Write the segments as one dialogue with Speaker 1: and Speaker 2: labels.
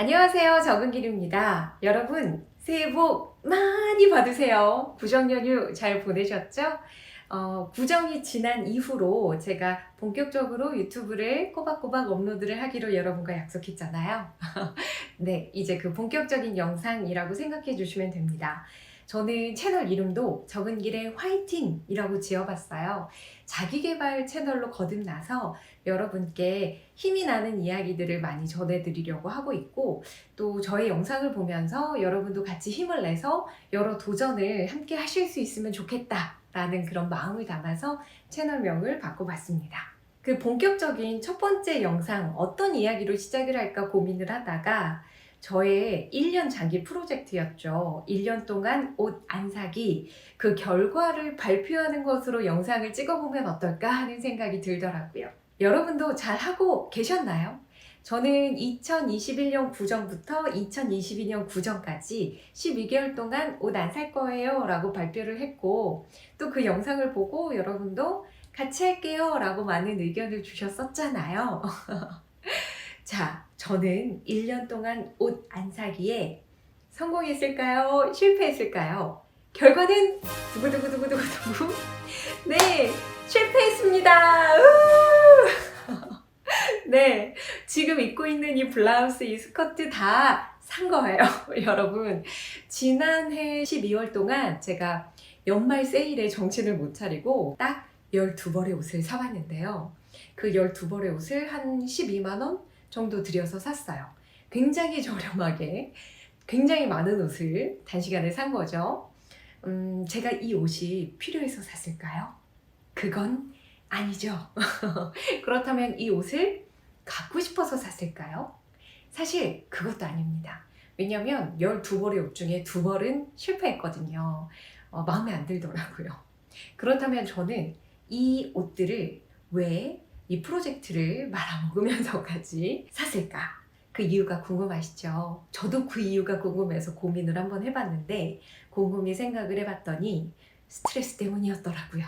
Speaker 1: 안녕하세요. 적은길입니다. 여러분, 새해 복 많이 받으세요. 구정 연휴 잘 보내셨죠? 어, 구정이 지난 이후로 제가 본격적으로 유튜브를 꼬박꼬박 업로드를 하기로 여러분과 약속했잖아요. 네, 이제 그 본격적인 영상이라고 생각해 주시면 됩니다. 저는 채널 이름도 적은 길의 화이팅이라고 지어봤어요. 자기개발 채널로 거듭나서 여러분께 힘이 나는 이야기들을 많이 전해드리려고 하고 있고 또 저의 영상을 보면서 여러분도 같이 힘을 내서 여러 도전을 함께 하실 수 있으면 좋겠다라는 그런 마음을 담아서 채널명을 바꿔봤습니다. 그 본격적인 첫 번째 영상 어떤 이야기로 시작을 할까 고민을 하다가 저의 1년 장기 프로젝트였죠. 1년 동안 옷 안 사기 그 결과를 발표하는 것으로 영상을 찍어보면 어떨까 하는 생각이 들더라고요. 여러분도 잘 하고 계셨나요? 저는 2021년 구정부터 2022년 구정까지 12개월 동안 옷 안 살 거예요 라고 발표를 했고 또 그 영상을 보고 여러분도 같이 할게요 라고 많은 의견을 주셨었잖아요. 자, 저는 1년 동안 옷 안 사기에 성공했을까요? 실패했을까요? 결과는 두구두구두구두구두구 네, 실패했습니다. 우! 네, 지금 입고 있는 이 블라우스, 이 스커트 다 산 거예요, 여러분. 지난해 12월 동안 제가 연말 세일에 정신을 못 차리고 딱 12벌의 옷을 사왔는데요. 그 12벌의 옷을 한 12만원 정도 들여서 샀어요. 굉장히 저렴하게, 굉장히 많은 옷을 단시간에 산 거죠. 음, 제가 이 옷이 필요해서 샀을까요? 그건 아니죠. 그렇다면 이 옷을 갖고 싶어서 샀을까요? 사실 그것도 아닙니다. 왜냐면 12벌의 옷 중에 두 벌은 실패했거든요. 어, 마음에 안 들더라고요. 그렇다면 저는 이 옷들을 왜 이 프로젝트를 말아먹으면서까지 샀을까? 그 이유가 궁금하시죠? 저도 그 이유가 궁금해서 고민을 한번 해봤는데 곰곰이 생각을 해봤더니 스트레스 때문이었더라고요.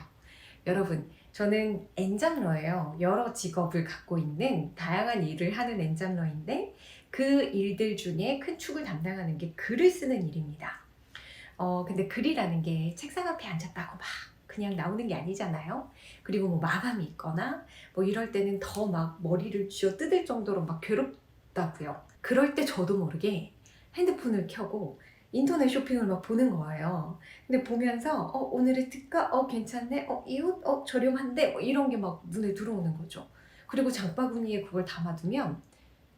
Speaker 1: 여러분, 저는 엔잡러예요. 여러 직업을 갖고 있는 다양한 일을 하는 엔잡러인데 그 일들 중에 큰 축을 담당하는 게 글을 쓰는 일입니다. 어, 근데 글이라는 게 책상 앞에 앉았다고 막 그냥 나오는 게 아니잖아요. 그리고 뭐 마감이 있거나 뭐 이럴 때는 더 막 머리를 쥐어 뜯을 정도로 막 괴롭다고요. 그럴 때 저도 모르게 핸드폰을 켜고 인터넷 쇼핑을 막 보는 거예요. 근데 보면서 어 오늘의 특가 어 괜찮네 어이옷어 저렴한데 뭐 이런 게 막 눈에 들어오는 거죠. 그리고 장바구니에 그걸 담아두면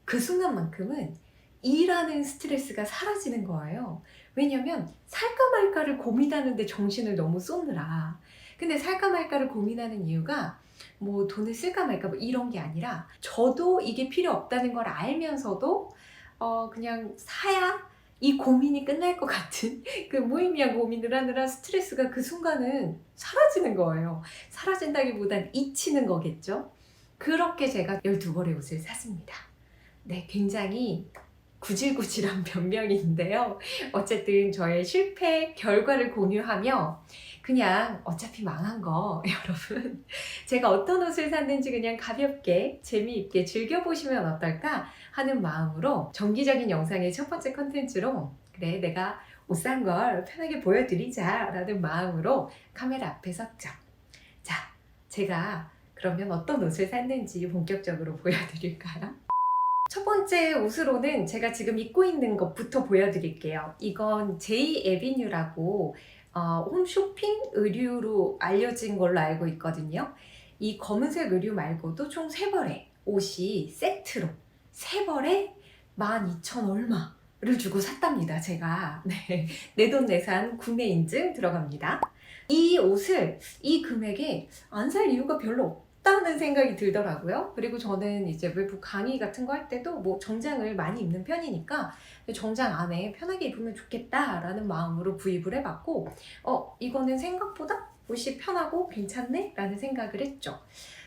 Speaker 1: 그 순간만큼은 일하는 스트레스가 사라지는 거예요. 왜냐면 살까 말까를 고민하는데 정신을 너무 쏟느라. 근데 살까 말까를 고민하는 이유가 뭐 돈을 쓸까 말까 뭐 이런 게 아니라 저도 이게 필요 없다는 걸 알면서도 어 그냥 사야 이 고민이 끝날 것 같은 그 무의미한 고민을 하느라 스트레스가 그 순간은 사라지는 거예요. 사라진다기보단 잊히는 거겠죠. 그렇게 제가 12벌의 옷을 샀습니다. 네, 굉장히 구질구질한 변명인데요. 어쨌든 저의 실패 결과를 공유하며 그냥 어차피 망한 거 여러분 제가 어떤 옷을 샀는지 그냥 가볍게 재미있게 즐겨보시면 어떨까 하는 마음으로 정기적인 영상의 첫 번째 컨텐츠로 그래 내가 옷 산 걸 편하게 보여드리자 라는 마음으로 카메라 앞에 섰죠. 자 제가 그러면 어떤 옷을 샀는지 본격적으로 보여드릴까요? 첫 번째 옷으로는 제가 지금 입고 있는 것부터 보여드릴게요. 이건 제이 에비뉴라고 어, 홈쇼핑 의류로 알려진 걸로 알고 있거든요. 이 검은색 의류 말고도 총 3벌의 옷이 세트로 3벌에 12,000 얼마를 주고 샀답니다. 제가 네, 내돈내산 구매 인증 들어갑니다. 이 옷을 이 금액에 안 살 이유가 별로 없 다는 생각이 들더라고요. 그리고 저는 이제 외부 강의 같은 거 할 때도 뭐 정장을 많이 입는 편이니까 정장 안에 편하게 입으면 좋겠다라는 마음으로 구입을 해봤고, 어, 이거는 생각보다 옷이 편하고 괜찮네? 라는 생각을 했죠.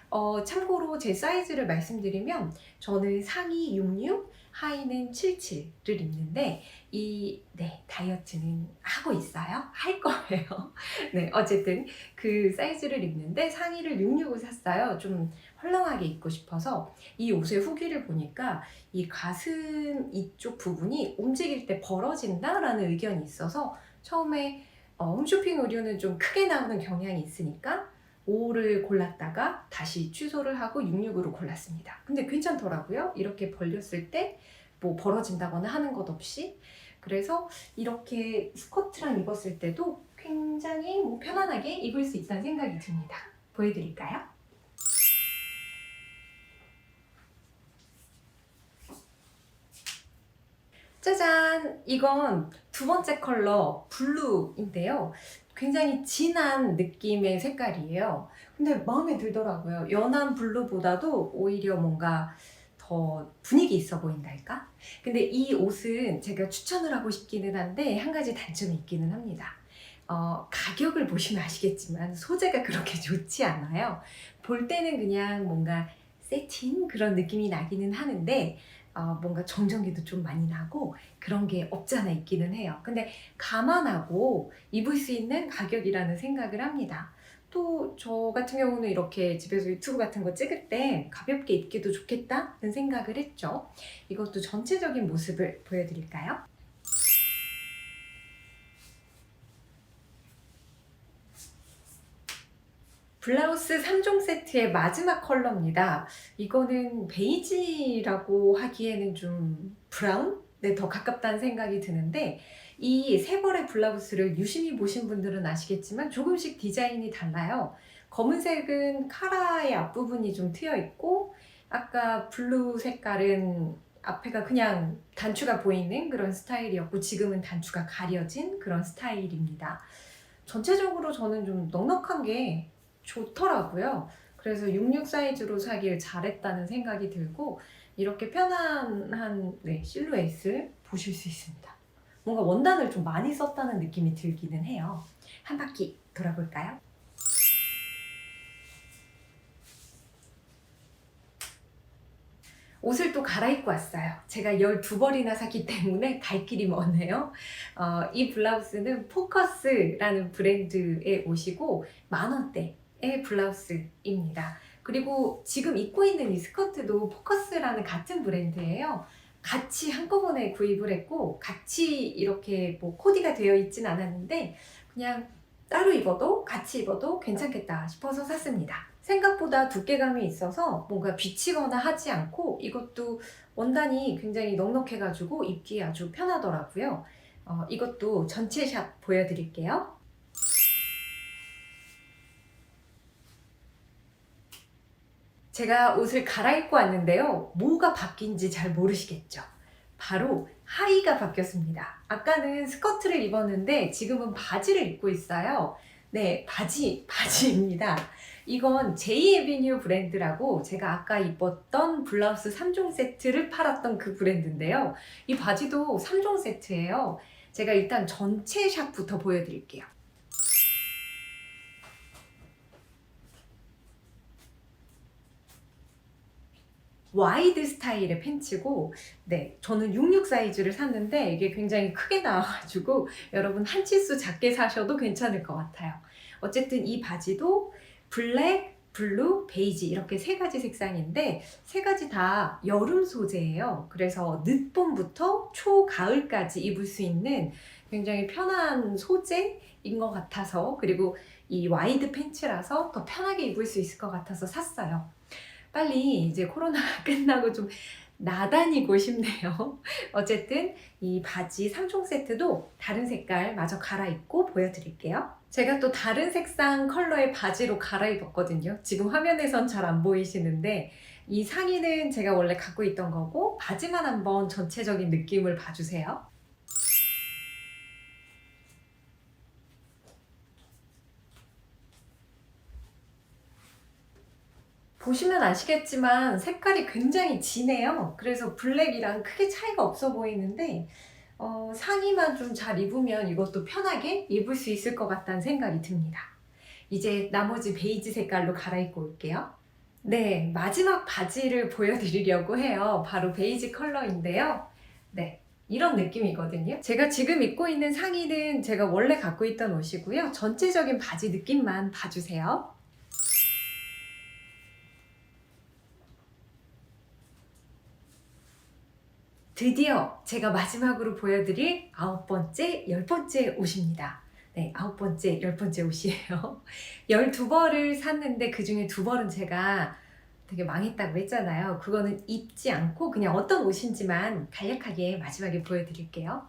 Speaker 1: 어, 참고로 제 사이즈를 말씀드리면 저는 상의 66, 하의는 77를 입는데 이 네, 다이어트는 하고 있어요. 할 거예요. 네, 어쨌든 그 사이즈를 입는데 상의를 66을 샀어요. 좀 헐렁하게 입고 싶어서 이 옷의 후기를 보니까 이 가슴 이쪽 부분이 움직일 때 벌어진다라는 의견이 있어서 처음에 어, 홈쇼핑 의류는 좀 크게 나오는 경향이 있으니까 5를 골랐다가 다시 취소를 하고 66으로 골랐습니다. 근데 괜찮더라고요. 이렇게 벌렸을 때 뭐 벌어진다거나 하는 것 없이 그래서 이렇게 스커트랑 입었을 때도 굉장히 뭐 편안하게 입을 수 있다는 생각이 듭니다. 보여드릴까요? 짜잔! 이건 두 번째 컬러 블루인데요. 굉장히 진한 느낌의 색깔이에요. 근데 마음에 들더라고요. 연한 블루보다도 오히려 뭔가 더 분위기 있어 보인달까? 근데 이 옷은 제가 추천을 하고 싶기는 한데 한 가지 단점이 있기는 합니다. 어, 가격을 보시면 아시겠지만 소재가 그렇게 좋지 않아요. 볼 때는 그냥 뭔가 세팅 그런 느낌이 나기는 하는데 어, 뭔가 정전기도 좀 많이 나고 그런 게 없잖아 있기는 해요. 근데 감안하고 입을 수 있는 가격이라는 생각을 합니다. 또 저 같은 경우는 이렇게 집에서 유튜브 같은 거 찍을 때 가볍게 입기도 좋겠다는 생각을 했죠. 이것도 전체적인 모습을 보여드릴까요? 블라우스 3종 세트의 마지막 컬러입니다. 이거는 베이지라고 하기에는 좀 브라운? 네, 더 가깝다는 생각이 드는데 이 세 벌의 블라우스를 유심히 보신 분들은 아시겠지만 조금씩 디자인이 달라요. 검은색은 카라의 앞부분이 좀 트여 있고 아까 블루 색깔은 앞에가 그냥 단추가 보이는 그런 스타일이었고 지금은 단추가 가려진 그런 스타일입니다. 전체적으로 저는 좀 넉넉한 게 좋더라고요. 그래서 66 사이즈로 사길 잘했다는 생각이 들고 이렇게 편안한 네, 실루엣을 보실 수 있습니다. 뭔가 원단을 좀 많이 썼다는 느낌이 들기는 해요. 한 바퀴 돌아볼까요? 옷을 또 갈아입고 왔어요. 제가 12벌이나 샀기 때문에 갈 길이 머네요. 어, 이 블라우스는 포커스라는 브랜드의 옷이고 만원대 의 블라우스입니다. 그리고 지금 입고 있는 이 스커트도 포커스라는 같은 브랜드예요. 같이 한꺼번에 구입을 했고 같이 이렇게 뭐 코디가 되어 있진 않았는데 그냥 따로 입어도 같이 입어도 괜찮겠다 싶어서 샀습니다. 생각보다 두께감이 있어서 뭔가 비치거나 하지 않고 이것도 원단이 굉장히 넉넉해가지고 입기 아주 편하더라고요. 어, 이것도 전체 샷 보여드릴게요. 제가 옷을 갈아입고 왔는데요. 뭐가 바뀐지 잘 모르시겠죠? 바로 하의가 바뀌었습니다. 아까는 스커트를 입었는데 지금은 바지를 입고 있어요. 네, 바지, 바지입니다. 이건 제이에비뉴 브랜드라고 제가 아까 입었던 블라우스 3종 세트를 팔았던 그 브랜드인데요. 이 바지도 3종 세트예요. 제가 일단 전체 샷부터 보여드릴게요. 와이드 스타일의 팬츠고, 네, 저는 66 사이즈를 샀는데 이게 굉장히 크게 나와가지고 여러분 한 치수 작게 사셔도 괜찮을 것 같아요. 어쨌든 이 바지도 블랙, 블루, 베이지 이렇게 세 가지 색상인데 세 가지 다 여름 소재예요. 그래서 늦봄부터 초가을까지 입을 수 있는 굉장히 편한 소재인 것 같아서 그리고 이 와이드 팬츠라서 더 편하게 입을 수 있을 것 같아서 샀어요. 빨리 이제 코로나가 끝나고 좀 나다니고 싶네요. 어쨌든 이 바지 3종 세트도 다른 색깔 마저 갈아입고 보여드릴게요. 제가 또 다른 색상 컬러의 바지로 갈아입었거든요. 지금 화면에선 잘 안 보이시는데 이 상의는 제가 원래 갖고 있던 거고 바지만 한번 전체적인 느낌을 봐주세요. 보시면 아시겠지만 색깔이 굉장히 진해요. 그래서 블랙이랑 크게 차이가 없어 보이는데 어, 상의만 좀 잘 입으면 이것도 편하게 입을 수 있을 것 같다는 생각이 듭니다. 이제 나머지 베이지 색깔로 갈아입고 올게요. 네, 마지막 바지를 보여드리려고 해요. 바로 베이지 컬러인데요. 네, 이런 느낌이거든요. 제가 지금 입고 있는 상의는 제가 원래 갖고 있던 옷이고요. 전체적인 바지 느낌만 봐주세요. 드디어 제가 마지막으로 보여드릴 아홉 번째, 열 번째 옷입니다. 네, 아홉 번째, 열 번째 옷이에요. 열두 벌을 샀는데 그 중에 두 벌은 제가 되게 망했다고 했잖아요. 그거는 입지 않고 그냥 어떤 옷인지만 간략하게 마지막에 보여드릴게요.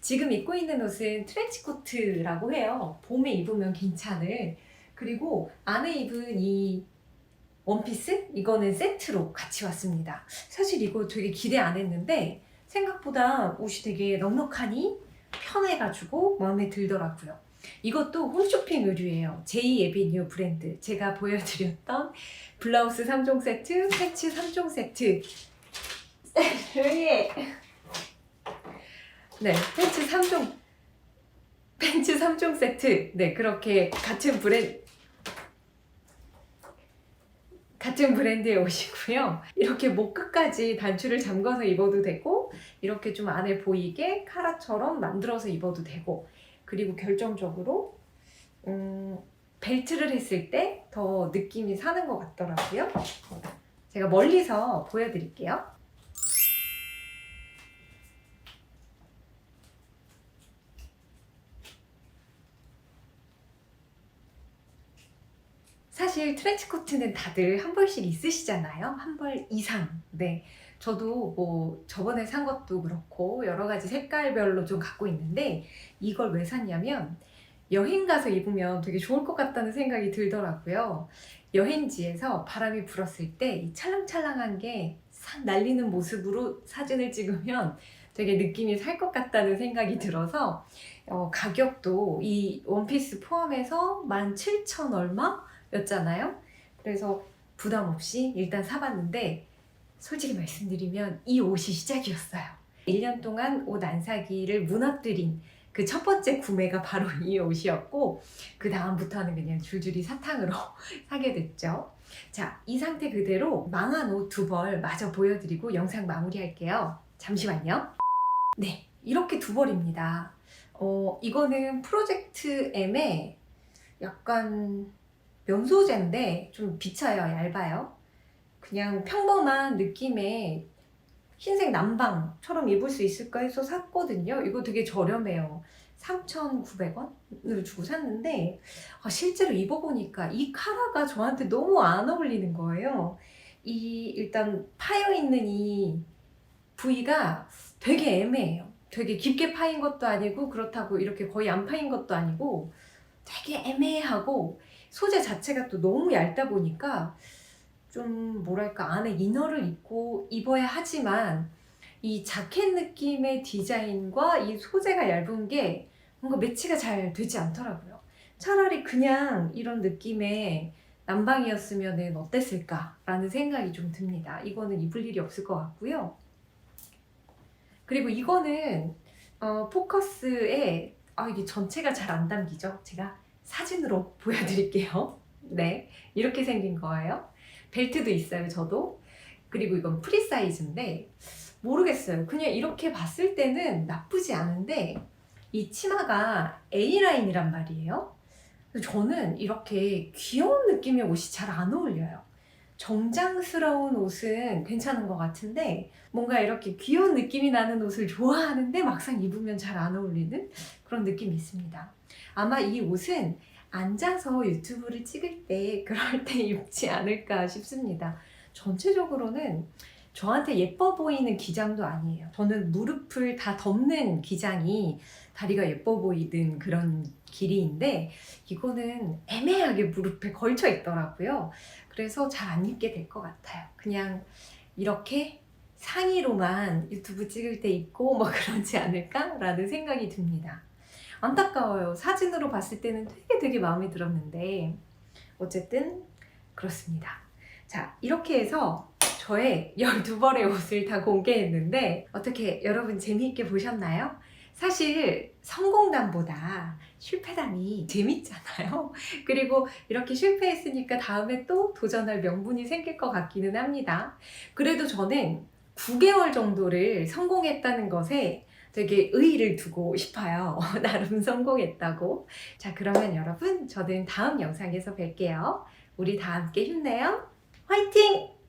Speaker 1: 지금 입고 있는 옷은 트렌치코트라고 해요. 봄에 입으면 괜찮을. 그리고 안에 입은 이 원피스? 이거는 세트로 같이 왔습니다. 사실 이거 되게 기대 안 했는데 생각보다 옷이 되게 넉넉하니 편해가지고 마음에 들더라고요. 이것도 홈쇼핑 의류예요. 제이 에비뉴 브랜드. 제가 보여드렸던 블라우스 3종 세트, 팬츠 3종 세트. 조용히. 네, 팬츠 3종. 팬츠 3종 세트. 네, 그렇게 같은 브랜드. 같은 브랜드의 옷이고요. 이렇게 목 끝까지 단추를 잠궈서 입어도 되고, 이렇게 좀 안에 보이게 카라처럼 만들어서 입어도 되고, 그리고 결정적으로 음, 벨트를 했을 때 더 느낌이 사는 것 같더라고요. 제가 멀리서 보여드릴게요. 사실 트렌치코트는 다들 한 벌씩 있으시잖아요. 한 벌 이상. 네. 저도 뭐 저번에 산 것도 그렇고 여러 가지 색깔별로 좀 갖고 있는데 이걸 왜 샀냐면 여행 가서 입으면 되게 좋을 것 같다는 생각이 들더라고요. 여행지에서 바람이 불었을 때 이 찰랑찰랑한 게 싹 날리는 모습으로 사진을 찍으면 되게 느낌이 살 것 같다는 생각이 들어서 어, 가격도 이 원피스 포함해서 17,000 얼마 였잖아요. 그래서 부담 없이 일단 사봤는데 솔직히 말씀드리면 이 옷이 시작이었어요. 1년 동안 옷 안 사기를 무너뜨린 그 첫 번째 구매가 바로 이 옷이었고 그 다음부터는 그냥 줄줄이 사탕으로 사게 됐죠. 자, 이 상태 그대로 망한 옷 두 벌 마저 보여드리고 영상 마무리할게요. 잠시만요. 네, 이렇게 두 벌입니다. 어, 이거는 프로젝트 M의 약간 면 소재인데 좀 비쳐요, 얇아요. 그냥 평범한 느낌의 흰색 남방처럼 입을 수 있을까 해서 샀거든요. 이거 되게 저렴해요. 3,900원을 주고 샀는데 아, 실제로 입어보니까 이 카라가 저한테 너무 안 어울리는 거예요. 이 일단 파여 있는 이 부위가 되게 애매해요. 되게 깊게 파인 것도 아니고 그렇다고 이렇게 거의 안 파인 것도 아니고 되게 애매하고 소재 자체가 또 너무 얇다 보니까 좀 뭐랄까 안에 이너를 입고 입어야 하지만 이 자켓 느낌의 디자인과 이 소재가 얇은 게 뭔가 매치가 잘 되지 않더라고요. 차라리 그냥 이런 느낌의 남방이었으면 어땠을까라는 생각이 좀 듭니다. 이거는 입을 일이 없을 것 같고요. 그리고 이거는 어, 포커스에 아 이게 전체가 잘 안 담기죠. 제가 사진으로 보여드릴게요. 네, 이렇게 생긴 거예요. 벨트도 있어요, 저도. 그리고 이건 프리 사이즈인데 모르겠어요. 그냥 이렇게 봤을 때는 나쁘지 않은데 이 치마가 A라인이란 말이에요. 그래서 저는 이렇게 귀여운 느낌의 옷이 잘 안 어울려요. 정장스러운 옷은 괜찮은 것 같은데 뭔가 이렇게 귀여운 느낌이 나는 옷을 좋아하는데 막상 입으면 잘 안 어울리는 그런 느낌이 있습니다. 아마 이 옷은 앉아서 유튜브를 찍을 때 그럴 때 입지 않을까 싶습니다. 전체적으로는 저한테 예뻐 보이는 기장도 아니에요. 저는 무릎을 다 덮는 기장이 다리가 예뻐 보이는 그런 길이인데 이거는 애매하게 무릎에 걸쳐 있더라고요. 그래서 잘 안 입게 될 것 같아요. 그냥 이렇게 상의로만 유튜브 찍을 때 입고 뭐 그러지 않을까라는 생각이 듭니다. 안타까워요. 사진으로 봤을 때는 되게 되게 마음에 들었는데 어쨌든 그렇습니다. 자 이렇게 해서 저의 12벌의 옷을 다 공개했는데 어떻게 여러분 재미있게 보셨나요? 사실 성공담보다 실패담이 재밌잖아요. 그리고 이렇게 실패했으니까 다음에 또 도전할 명분이 생길 것 같기는 합니다. 그래도 저는 9개월 정도를 성공했다는 것에 되게 의의를 두고 싶어요. 나름 성공했다고. 자, 그러면 여러분, 저는 다음 영상에서 뵐게요. 우리 다 함께 힘내요. 화이팅!